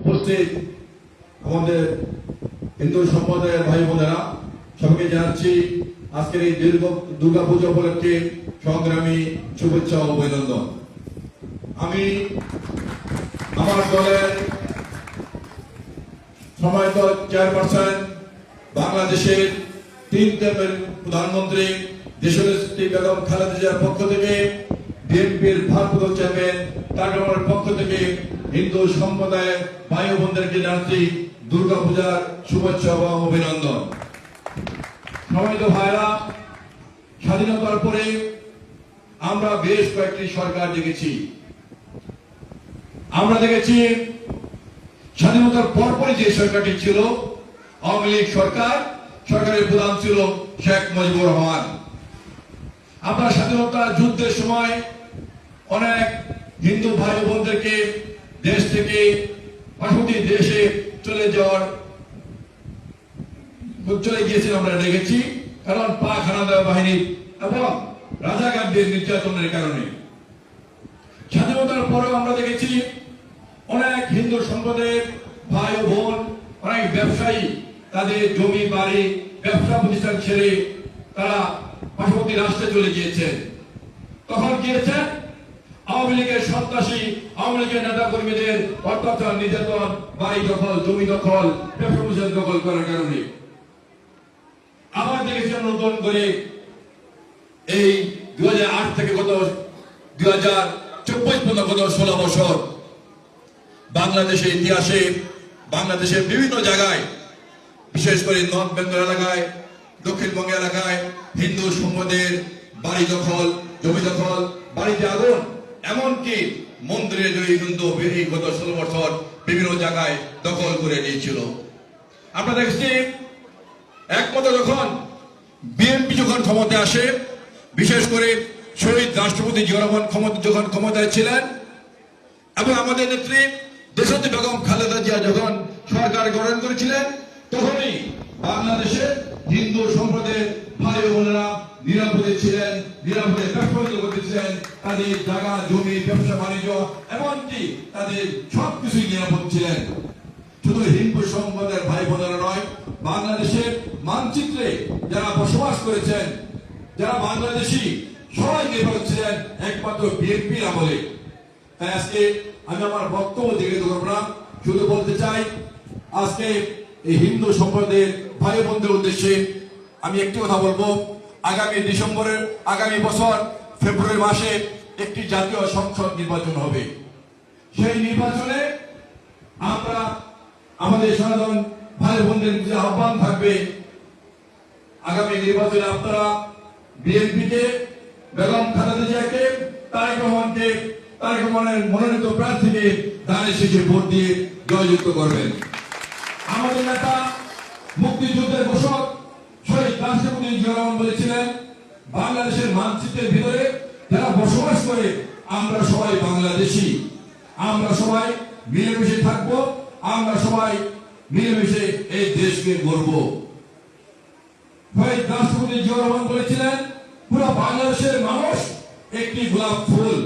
উপস্থিত আমাদের হিন্দু সম্প্রদায়ের ভাই বোনেরা, সবাইকে জানাচ্ছি আজকের এই দীর্ঘ দুর্গা পুজো উপলক্ষে সংগ্রামী শুভেচ্ছা ও অভিনন্দন। আমি আমার দলের সময়ত চেয়ারপারসন, বাংলাদেশের তিন টাইমের প্রধানমন্ত্রী দেশনেত্রী বেগম খালেদা জিয়ার পক্ষ থেকে, বিএনপির ভারপ্রাপ্ত চেয়ারম্যান তার পক্ষ থেকে হিন্দু সম্প্রদায়ের ভাই বোনদেরকে জানাচ্ছি দুর্গা পূজার শুভেচ্ছা এবং অভিনন্দন। সমাহিত ভাইরা স্বাধীনতার পরে আমরা বেশ কয়েকটি সরকার দেখেছি। আমরা দেখেছি স্বাধীনতার পরপরই যে সরকারটি ছিল, আওয়ামী লীগ সরকার, সরকারের প্রধান ছিল শেখ মুজিবুর রহমান। আমরা স্বাধীনতা যুদ্ধের সময় অনেক হিন্দু ভাই বোনদেরকে দেশ থেকে পার্শ্ববর্তী দেশে চলে যাওয়ার চলে গিয়েছিল আমরা দেখেছি, কারণ পাক হানাদার বাহিনী এবং রাজাকারদের নির্যাতনের কারণে। স্বাধীনতার পরেও আমরা দেখেছি অনেক হিন্দু সম্প্রদায়ের ভাই ও বোন, অনেক ব্যবসায়ী তাদের জমি, বাড়ি, ব্যবসা প্রতিষ্ঠান ছেড়ে তারা পার্শ্ববর্তী রাষ্ট্রে চলে গিয়েছেন তখন গিয়েছে আওয়ামী লীগের সন্ত্রাসী, আওয়ামী লীগের নেতা কর্মীদের অত্যাচার, নির্যাতন, বাড়ি দখল, জমি দখল ব্যবসা দখল করার কারণে। আবার দেখেছেন নতুন করে এই দুই হাজার আট থেকে গত দু হাজার চব্বিশ পর্যন্ত গত ষোলো বছর বাংলাদেশের ইতিহাসে, বাংলাদেশের বিভিন্ন জায়গায়, বিশেষ করে নর্থ বেঙ্গল এলাকায়, দক্ষিণবঙ্গ এলাকায় হিন্দু সম্প্রদায়ের বাড়ি দখল, জমি দখল, বাড়িতে আগুন এমনকি মন্দিরে জয়ী হিন্দু এই গত ষোলো বছর বিভিন্ন জায়গায় দখল করে নিয়েছিল। আমরা দেখছি একমত যখন বিএনপি যখন ক্ষমতায় আসে, বিশেষ করে শহীদ রাষ্ট্রপতি জিয়া ক্ষমতা যখন ক্ষমতায় ছিলেন, এবং আমাদের নেত্রী দেশাত্রী বেগম খালেদা জিয়া যখন সরকার গঠন করেছিলেন, তখনই বাংলাদেশে হিন্দু সম্প্রদায়ের ভাই বোনেরা নিরাপদে ছিলেন, নিরাপদে ব্যবসা বাণিজ্য তাদের জায়গা, জমি, ব্যবসা, বাণিজ্য, এমনকি তাদের সবকিছুই নিরাপদ ছিলেন। শুধু হিন্দু সম্প্রদায়ের ভাই বোনেরা নয়, বাংলাদেশের মানচিত্রে যারা বসবাস করেছেন, যারা বাংলাদেশি, সবাই নির্ভর ছিলেন, একমাত্র বিএনপির আমলে। তাই আজকে আমি আমার বক্তব্য দিকে করব না, শুধু বলতে চাই, আজকে এই হিন্দু সম্প্রদায়ের ভাই বোনদের উদ্দেশ্যে আমি একটি কথা বলব। আগামী ডিসেম্বরের, আগামী বছর ফেব্রুয়ারি মাসে একটি জাতীয় সংসদ নির্বাচন হবে। সেই নির্বাচনে আমরা আমাদের সনাতন ভাই বোনদের যে আহ্বান থাকবে, আগামী নির্বাচনে আপনারা বিএনপিকে, বেগম খালেদা জিয়াকে, তারেক রহমানকে, তারেক রহমানের মনোনীত প্রার্থীকে দানের শেষে ভোট দিয়ে জয়যুক্ত করবেন। আমাদের নেতা মুক্তিযুদ্ধের ঘোষক শহীদ রাষ্ট্রপতি জিয়া রহমান বলেছিলেন বাংলাদেশের মানচিত্রের ভিতরে যারা বসবাস করে, আমরা সবাই বাংলাদেশি। আমরা সবাই মিলেমিশে থাকব, আমরা সবাই মিলেমিশে এই দেশকে গড়ব। রাষ্ট্রপতি বলেছিলেন, পুরো বাংলাদেশের মানুষ একটি গোলাপ ফুল,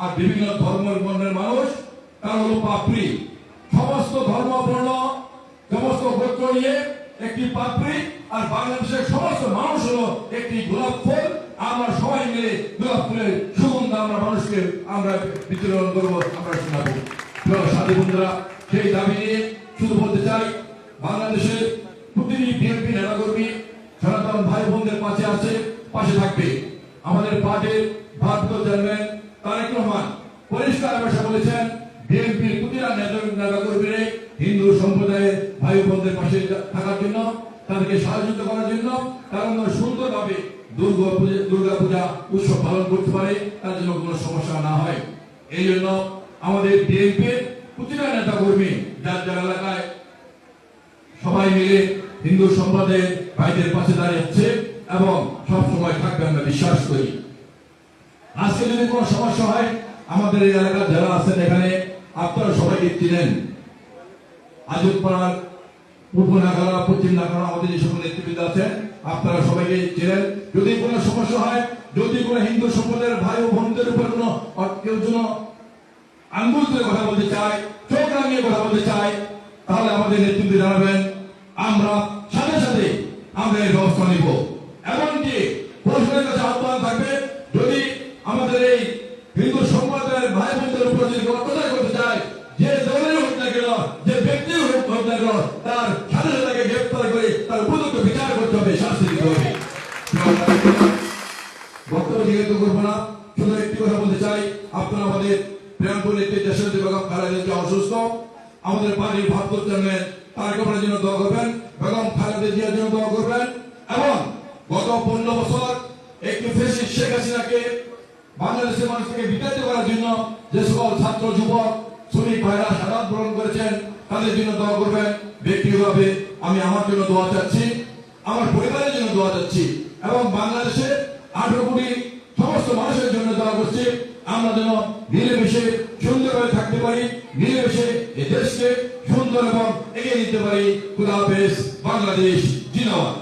আর বিভিন্ন ধর্ম বর্ণের মানুষ তার হলো পাপড়ি। সমস্ত ধর্ম সমস্ত গোত্র নিয়ে একটি পাপড়ি আর বাংলাদেশের সমস্ত মানুষ হলো একটি গোলাপ ফুল। আমরা সবাই মিলে গোলাপ ফুলের সুগন্ধ আমরা মানুষকে আমরা বিতরণ করব, আমরা শোনাবো। সাথী বন্ধুরা, সেই দাবি নিয়ে শুধু বলতে চাই, বাংলাদেশের প্রতিটি বিএনপি নেতাকর্মী, সনাতন ভাই বোনদের পাশে আছে, পাশে থাকবে। আমাদের পার্টির ভারপ্রাপ্ত চেয়ারম্যান তারেক রহমান পরিষ্কার ভাষা বলেছেন, বিএনপির প্রতিটা নেতা নেতা কর্মীরা হিন্দু সম্প্রদায়ের ভাই বোনদের পাশে থাকার জন্য, তাদেরকে সাহায্য করার জন্য তারা সুন্দরভাবে দুর্গা পূজা উৎসব পালন করতে পারে তার জন্য কোনো সমস্যা না হয়। এই জন্য আমাদের বিএনপির প্রতিটা নেতা কর্মী যার যার এলাকায় সবাই মিলে হিন্দু সম্প্রদায়ের ভাইদের পাশে দাঁড়িয়েছে এবং সব সময় থাকবে আমরা বিশ্বাস করি। আজকে যদি কোনো সমস্যা হয়, আমাদের এই এলাকার যারা আছেন এখানে, আপনারা সবাইকে চিনেন। আজব পাড়ার পূর্ব নাগারা পশ্চিম নাগারা আমাদের যে সকল নেতৃবৃন্দ আছেন, আপনারা সবাইকে চিনেন। যদি কোনো সমস্যা হয়, যদি কোনো হিন্দু সম্প্রদায়ের ভাই ও বোনদের উপর কোনো কেউ যেন আঙ্গুল তুলে কথা বলতে চায়, চোখ রাঙিয়ে কথা বলতে চায়, তাহলে আমাদের নেতৃত্বে জানাবেন, আমরা সাথে সাথে আমরা এই ব্যবস্থা নিব। এমনকি প্রশাসনের কাছে আহ্বান থাকবে যদি আমাদের এই হিন্দু সম্প্রদায়ের ভাই বোনদের উপর যদি কোনো অত্যাচার করতে চায় যে দলের হোক না কেন যে ব্যক্তির হোক হোক না কেন তার সাথে সাথে তাকে গ্রেপ্তার করে তার উপযুক্ত বিচার করতে শাস্তি দিতে হবে। বক্তব্য যেহেতু করব না, শুধু একটি কথা বলতে চাই, আপনারা আমাদের প্রেমপুর একটি দেশের বেগম খালেদা অসুস্থ। আমাদের পার্টির ভাবত চেয়ারম্যান তারেক রহমানের জন্য দোয়া করবেন, বেগম খালেদা জিয়ার জন্য দোয়া করবেন এবং গত পনেরো বছর একটি ফেসিস শেখ হাসিনাকে বাংলাদেশের মানুষ থেকে বিতাড়িত করার জন্য যে সকল ছাত্র, যুবক, শ্রমিক ভাইরা সাদাত বরণ করেছেন, তাদের জন্য দোয়া করবেন। ব্যক্তিগতভাবে আমি আমার জন্য দোয়া চাচ্ছি। আমার পরিবারের জন্য দোয়া চাচ্ছি এবং বাংলাদেশে আঠারো কোটি সমস্ত মানুষের জন্য দোয়া করছি। আমরা যেন মিলেমিশে সুন্দরভাবে থাকতে পারি মিলেমিশে এই দেশকে সুন্দর এবং এগিয়ে নিতে পারি। খুদা বাংলাদেশ, জিন্দাবাদ।